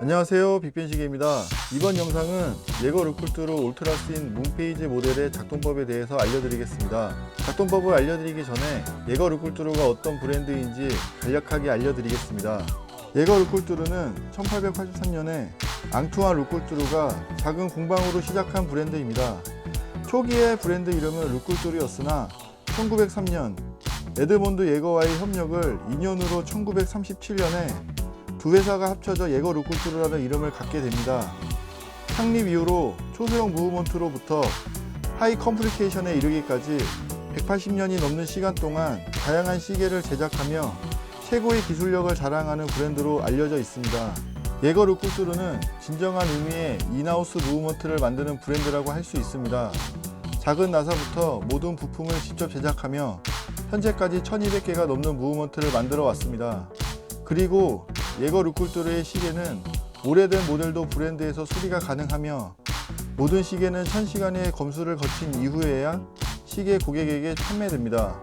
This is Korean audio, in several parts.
안녕하세요. 빅벤시계입니다. 이번 영상은 예거 루쿨트로 울트라스인 문페이지 모델의 작동법에 대해서 알려드리겠습니다. 작동법을 알려드리기 전에 예거 루쿨트로가 어떤 브랜드인지 간략하게 알려드리겠습니다. 예거 루쿨트루는 1883년에 앙투안 루쿨트루가 작은 공방으로 시작한 브랜드입니다. 초기의 브랜드 이름은 루쿨트루였으나 1903년 에드몬드 예거와의 협력을 2년으로 1937년에 두 회사가 합쳐져 예거 루쿨트루라는 이름을 갖게 됩니다. 창립 이후로 초소형 무브먼트로부터 하이 컴플리케이션에 이르기까지 180년이 넘는 시간 동안 다양한 시계를 제작하며 최고의 기술력을 자랑하는 브랜드로 알려져 있습니다. 예거 루쿨트루는 진정한 의미의 인하우스 무브먼트를 만드는 브랜드라고 할 수 있습니다. 작은 나사부터 모든 부품을 직접 제작하며 현재까지 1200개가 넘는 무브먼트를 만들어 왔습니다. 그리고 예거 루쿨트루의 시계는 오래된 모델도 브랜드에서 수리가 가능하며 모든 시계는 1000시간의 검수를 거친 이후에야 시계 고객에게 판매됩니다.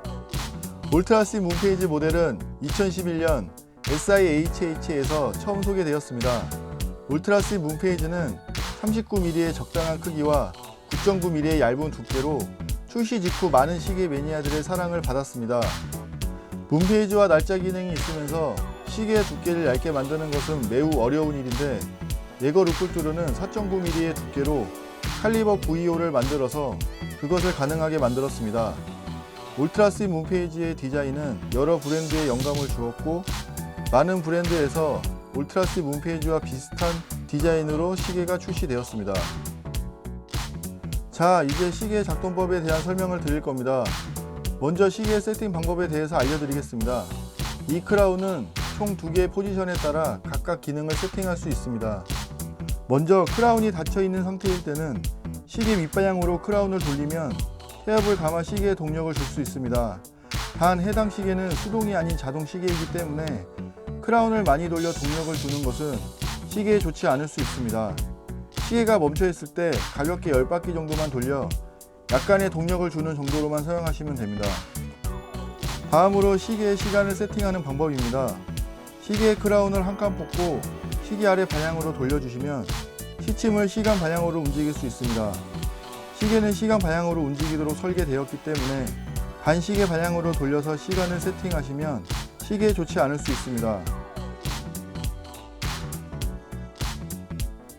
울트라시 문페이지 모델은 2011년 SIHH에서 처음 소개되었습니다. 울트라시 문페이지는 39mm의 적당한 크기와 9.9mm의 얇은 두께로 출시 직후 많은 시계 매니아들의 사랑을 받았습니다. 문페이지와 날짜 기능이 있으면서 시계의 두께를 얇게 만드는 것은 매우 어려운 일인데 예거 루쿨트루는 4.9mm의 두께로 칼리버 925를 만들어서 그것을 가능하게 만들었습니다. 울트라시 문페이지의 디자인은 여러 브랜드에 영감을 주었고 많은 브랜드에서 울트라시 문페이지와 비슷한 디자인으로 시계가 출시되었습니다. 자, 이제 시계 작동법에 대한 설명을 드릴 겁니다. 먼저 시계 세팅 방법에 대해서 알려드리겠습니다. 이 크라운은 총 두 개의 포지션에 따라 각각 기능을 세팅할 수 있습니다. 먼저 크라운이 닫혀 있는 상태일 때는 시계 밑방향으로 크라운을 돌리면 태엽을 감아 시계에 동력을 줄 수 있습니다. 단 해당 시계는 수동이 아닌 자동 시계이기 때문에 크라운을 많이 돌려 동력을 주는 것은 시계에 좋지 않을 수 있습니다. 시계가 멈춰 있을 때 가볍게 10바퀴 정도만 돌려 약간의 동력을 주는 정도로만 사용하시면 됩니다. 다음으로 시계의 시간을 세팅하는 방법입니다. 시계의 크라운을 한 칸 뽑고 시계 아래 방향으로 돌려주시면 시침을 시간 방향으로 움직일 수 있습니다. 시계는 시간 방향으로 움직이도록 설계되었기 때문에 반시계 방향으로 돌려서 시간을 세팅하시면 시계에 좋지 않을 수 있습니다.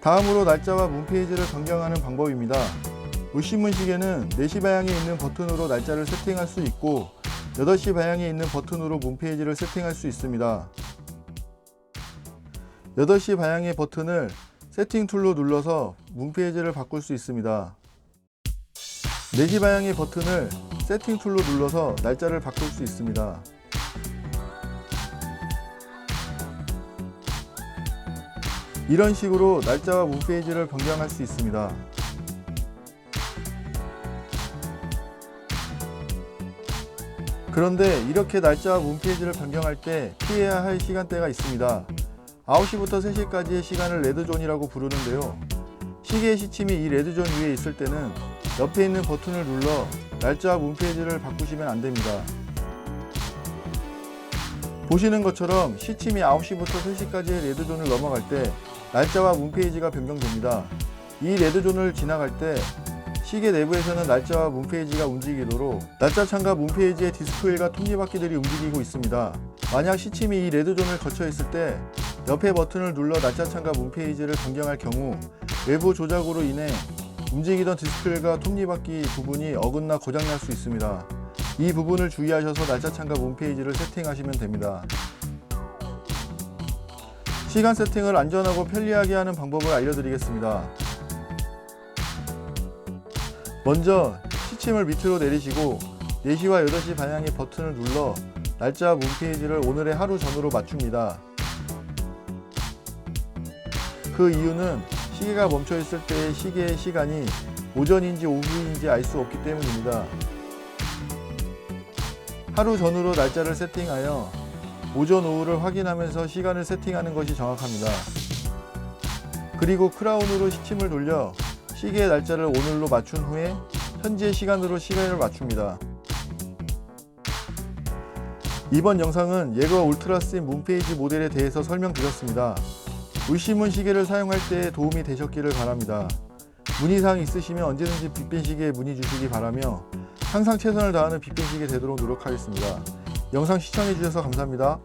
다음으로 날짜와 문 페이지를 변경하는 방법입니다. 우시문 시계는 4시 방향에 있는 버튼으로 날짜를 세팅할 수 있고 8시 방향에 있는 버튼으로 문 페이지를 세팅할 수 있습니다. 8시 방향의 버튼을 세팅 툴로 눌러서 문 페이지를 바꿀 수 있습니다. 4시 방향의 버튼을 세팅 툴로 눌러서 날짜를 바꿀 수 있습니다. 이런 식으로 날짜와 문 페이지를 변경할 수 있습니다. 그런데 이렇게 날짜와 문 페이지를 변경할 때 피해야 할 시간대가 있습니다. 9시부터 3시까지의 시간을 레드존이라고 부르는데요. 시계의 시침이 이 레드존 위에 있을 때는 옆에 있는 버튼을 눌러 날짜와 문페이지를 바꾸시면 안 됩니다. 보시는 것처럼 시침이 9시부터 3시까지의 레드존을 넘어갈 때 날짜와 문페이지가 변경됩니다. 이 레드존을 지나갈 때 시계 내부에서는 날짜와 문페이지가 움직이도록 날짜 창과 문페이지의 디스플레이가 톱니바퀴들이 움직이고 있습니다. 만약 시침이 이 레드존을 거쳐 있을 때 옆에 버튼을 눌러 날짜 창과 문페이지를 변경할 경우 외부 조작으로 인해 움직이던 디스플레이가 톱니바퀴 부분이 어긋나 고장날 수 있습니다. 이 부분을 주의하셔서 날짜 창과 문페이지를 세팅하시면 됩니다. 시간 세팅을 안전하고 편리하게 하는 방법을 알려드리겠습니다. 먼저 시침을 밑으로 내리시고 4시와 8시 방향의 버튼을 눌러 날짜와 문페이지를 오늘의 하루 전후로 맞춥니다. 그 이유는 시계가 멈춰 있을 때의 시계의 시간이 오전인지 오후인지 알 수 없기 때문입니다. 하루 전후로 날짜를 세팅하여 오전 오후를 확인하면서 시간을 세팅하는 것이 정확합니다. 그리고 크라운으로 시침을 돌려 시계의 날짜를 오늘로 맞춘 후에 현재 시간으로 시간을 맞춥니다. 이번 영상은 예거 울트라스인 문페이지 모델에 대해서 설명드렸습니다. 울시문 시계를 사용할 때 도움이 되셨기를 바랍니다. 문의사항 있으시면 언제든지 빅벤 시계에 문의 주시기 바라며 항상 최선을 다하는 빅벤 시계 되도록 노력하겠습니다. 영상 시청해 주셔서 감사합니다.